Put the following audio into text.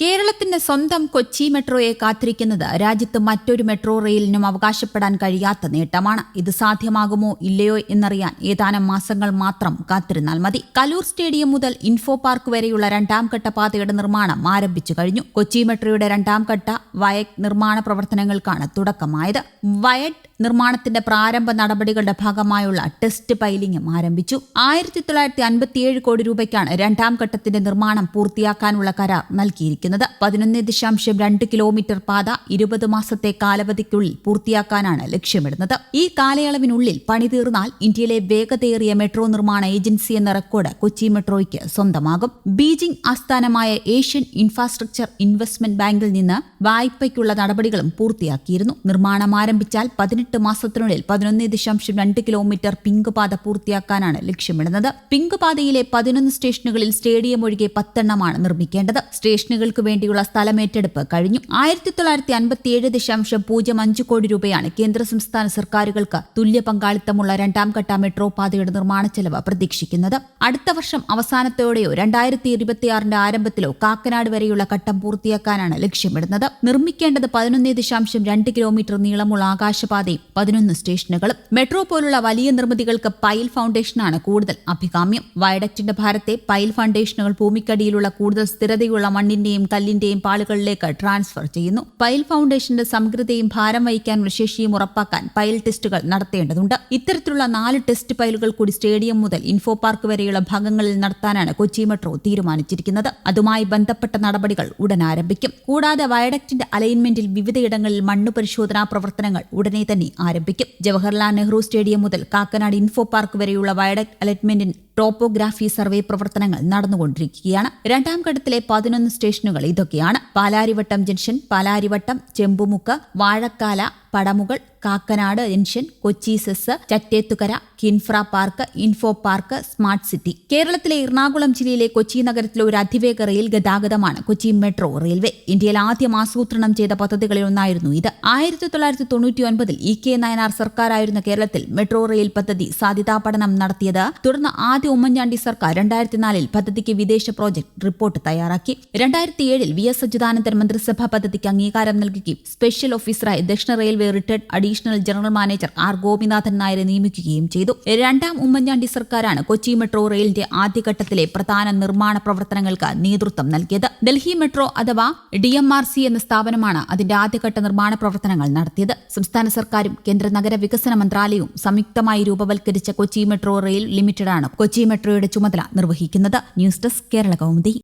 കേരളത്തിന്റെ സ്വന്തം കൊച്ചി മെട്രോയെ കാത്തിരിക്കുന്നത് രാജ്യത്ത് മറ്റൊരു മെട്രോ റെയിലിനും അവകാശപ്പെടാൻ കഴിയാത്ത നേട്ടമാണ്. ഇത് സാധ്യമാകുമോ ഇല്ലയോ എന്നറിയാൻ ഏതാനും മാസങ്ങൾ മാത്രം കാത്തിരുന്നാൽ മതി. കലൂർ സ്റ്റേഡിയം മുതൽ ഇൻഫോ പാർക്ക് വരെയുള്ള രണ്ടാം ഘട്ട പാതയുടെ നിർമ്മാണം ആരംഭിച്ചു കഴിഞ്ഞു. കൊച്ചി മെട്രോയുടെ രണ്ടാം ഘട്ട വയക് നിർമ്മാണ പ്രവർത്തനങ്ങൾക്കാണ് തുടക്കമായത്. വയഡ് നിർമ്മാണത്തിന്റെ പ്രാരംഭ നടപടികളുടെ ഭാഗമായുള്ള ടെസ്റ്റ് പൈലിംഗും ആരംഭിച്ചു. ആയിരത്തി തൊള്ളായിരത്തി അൻപത്തിയേഴ് കോടി രൂപയ്ക്കാണ് രണ്ടാം ഘട്ടത്തിന്റെ നിർമ്മാണം പൂർത്തിയാക്കാനുള്ള കരാർ നൽകിയിരിക്കുന്നത്. പതിനൊന്ന് ദശാംശം രണ്ട് കിലോമീറ്റർ പാത ഇരുപത് മാസത്തെ കാലാവധിക്കുള്ളിൽ പൂർത്തിയാക്കാനാണ് ലക്ഷ്യമിടുന്നത്. ഈ കാലയളവിനുള്ളിൽ പണി തീർന്നാൽ ഇന്ത്യയിലെ വേഗതയേറിയ മെട്രോ നിർമ്മാണ ഏജൻസി എന്ന റെക്കോർഡ് കൊച്ചി മെട്രോയ്ക്ക് സ്വന്തമാകും. ബീജിംഗ് ആസ്ഥാനമായ ഏഷ്യൻ ഇൻഫ്രാസ്ട്രക്ചർ ഇൻവെസ്റ്റ്മെന്റ് ബാങ്കിൽ നിന്ന് വായ്പയ്ക്കുള്ള നടപടികളും പൂർത്തിയാക്കിയിരുന്നു. നിർമ്മാണം ആരംഭിച്ചാൽ പതിനെട്ട് മാസത്തിനുള്ളിൽ പതിനൊന്ന് ദശാംശം രണ്ട് കിലോമീറ്റർ പിങ്ക് പാത പൂർത്തിയാക്കാനാണ് ലക്ഷ്യമിടുന്നത്. പിങ്ക് പാതയിലെ പതിനൊന്ന് സ്റ്റേഷനുകളിൽ സ്റ്റേഡിയം ഒഴികെ പത്തെണ്ണമാണ് നിർമ്മിക്കേണ്ടത്. സ്റ്റേഷനുകൾക്ക് വേണ്ടിയുള്ള സ്ഥലമേറ്റെടുപ്പ് കഴിഞ്ഞു. ആയിരത്തി തൊള്ളായിരത്തി അൻപത്തി ഏഴ് ദശാംശം പൂജ്യം അഞ്ച് കോടി രൂപയാണ് കേന്ദ്ര സംസ്ഥാന സർക്കാരുകൾക്ക് തുല്യ പങ്കാളിത്തമുള്ള രണ്ടാം ഘട്ട മെട്രോ പാതയുടെ നിർമ്മാണ ചെലവ് പ്രതീക്ഷിക്കുന്നത്. അടുത്ത വർഷം അവസാനത്തോടെയോ രണ്ടായിരത്തി ഇരുപത്തിയാറിന്റെ ആരംഭത്തിലോ കാക്കനാട് വരെയുള്ള ഘട്ടം പൂർത്തിയാക്കാനാണ് ലക്ഷ്യമിടുന്നത്. നിർമ്മിക്കേണ്ടത് പതിനൊന്ന് ദശാംശം രണ്ട് കിലോമീറ്റർ നീളമുള്ള ആകാശപാതയും പതിനൊന്ന് സ്റ്റേഷനുകളും. മെട്രോ പോലുള്ള വലിയ നിർമ്മിതികൾക്ക് പൈൽ ഫൗണ്ടേഷനാണ് കൂടുതൽ അഭികാമ്യം. വയഡക്റ്റിന്റെ ഭാരത്തെ പൈൽ ഫൗണ്ടേഷനുകൾ ഭൂമിക്കടിയിലുള്ള കൂടുതൽ സ്ഥിരതയുള്ള മണ്ണിന്റെയും കല്ലിന്റെയും പാളുകളിലേക്ക് ട്രാൻസ്ഫർ ചെയ്യുന്നു. പൈൽ ഫൗണ്ടേഷന്റെ സമഗ്രതയും ഭാരം വഹിക്കാനുള്ള ശേഷിയും ഉറപ്പാക്കാൻ പൈൽ ടെസ്റ്റുകൾ നടത്തേണ്ടതുണ്ട്. ഇത്തരത്തിലുള്ള നാല് ടെസ്റ്റ് പൈലുകൾ കൂടി സ്റ്റേഡിയം മുതൽ ഇൻഫോ പാർക്ക് വരെയുള്ള ഭാഗങ്ങളിൽ നടത്താനാണ് കൊച്ചി മെട്രോ തീരുമാനിച്ചിരിക്കുന്നത്. അതുമായി ബന്ധപ്പെട്ട നടപടികൾ ഉടൻ ആരംഭിക്കും. കൂടാതെ വയഡക്റ്റിന്റെ അലൈൻമെന്റിൽ വിവിധയിടങ്ങളിൽ മണ്ണ് പരിശോധനാ പ്രവർത്തനങ്ങൾ ഉടനെ തന്നെ ആരംഭിക്കും. ജവഹർലാൽ നെഹ്റു സ്റ്റേഡിയം മുതൽ കാക്കനാട് ഇൻഫോ പാർക്ക് വരെയുള്ള വയഡക്ട് അലൈൻമെന്റിന് ടോപ്പോഗ്രാഫി സർവേ പ്രവർത്തനങ്ങൾ നടന്നുകൊണ്ടിരിക്കുകയാണ്. രണ്ടാം ഘട്ടത്തിലെ പതിനൊന്ന് സ്റ്റേഷനുകൾ ഇതൊക്കെയാണ്. Palarivattom junction Palarivattom Chembumukku Vazhakkala Padamugal Kakkanad junction Kochi SEZ Chittethukara Kinfra park info park smart city. കേരളത്തിലെ എറണാകുളം ജില്ലയിലെ കൊച്ചി നഗരത്തിലെ ഒരു അതിവേഗ റെയിൽ ഗതാഗതമാണ് കൊച്ചി മെട്രോ റെയിൽവേ. ഇന്ത്യയിൽ ആദ്യം ആസൂത്രണം ചെയ്ത പദ്ധതികളിൽ ഒന്നായിരുന്നു ഇത്. ആയിരത്തി തൊള്ളായിരത്തി തൊണ്ണൂറ്റി ഒൻപതിൽ ഇ കെ നയനാർ സർക്കാരായിരുന്ന കേരളത്തിൽ മെട്രോ റെയിൽ പദ്ധതി സാധ്യതാ പഠനം നടത്തിയത്. തുടർന്ന് ആദ്യ ഉമ്മൻചാണ്ടി സർക്കാർ രണ്ടായിരത്തി നാലിൽ പദ്ധതിക്ക് വിദേശ പ്രോജക്ട് റിപ്പോർട്ട് തയ്യാറാക്കി. രണ്ടായിരത്തി ഏഴിൽ വി എസ് അച്യുതാനന്ദൻ മന്ത്രിസഭാ പദ്ധതിക്ക് അംഗീകാരം നൽകുകയും സ്പെഷ്യൽ ഓഫീസറായി ദക്ഷിണ railway retired additional general manager R Gopinathan നായരെ നിയമിക്കുകയും ചെയ്തു. രണ്ടാം ഉമ്മൻചാണ്ടി സർക്കാരാണ് കൊച്ചി മെട്രോ റെയിലിന്റെ ആദ്യഘട്ടത്തിലെ പ്രധാന നിർമ്മാണ പ്രവർത്തനങ്ങൾക്ക് നേതൃത്വം നൽകിയത്. ഡൽഹി മെട്രോ അഥവാ ഡി എം ആർ സി എന്ന സ്ഥാപനമാണ് അതിന്റെ ആദ്യഘട്ട നിർമ്മാണ പ്രവർത്തനങ്ങൾ നടത്തിയത്. സംസ്ഥാന സർക്കാരും കേന്ദ്ര നഗര വികസന മന്ത്രാലയവും സംയുക്തമായി രൂപവൽക്കരിച്ച കൊച്ചി മെട്രോ റെയിൽ ലിമിറ്റഡാണ് കൊച്ചി മെട്രോയുടെ ചുമതല നിർവഹിക്കുന്നത്. News desk Kerala Kaumudi.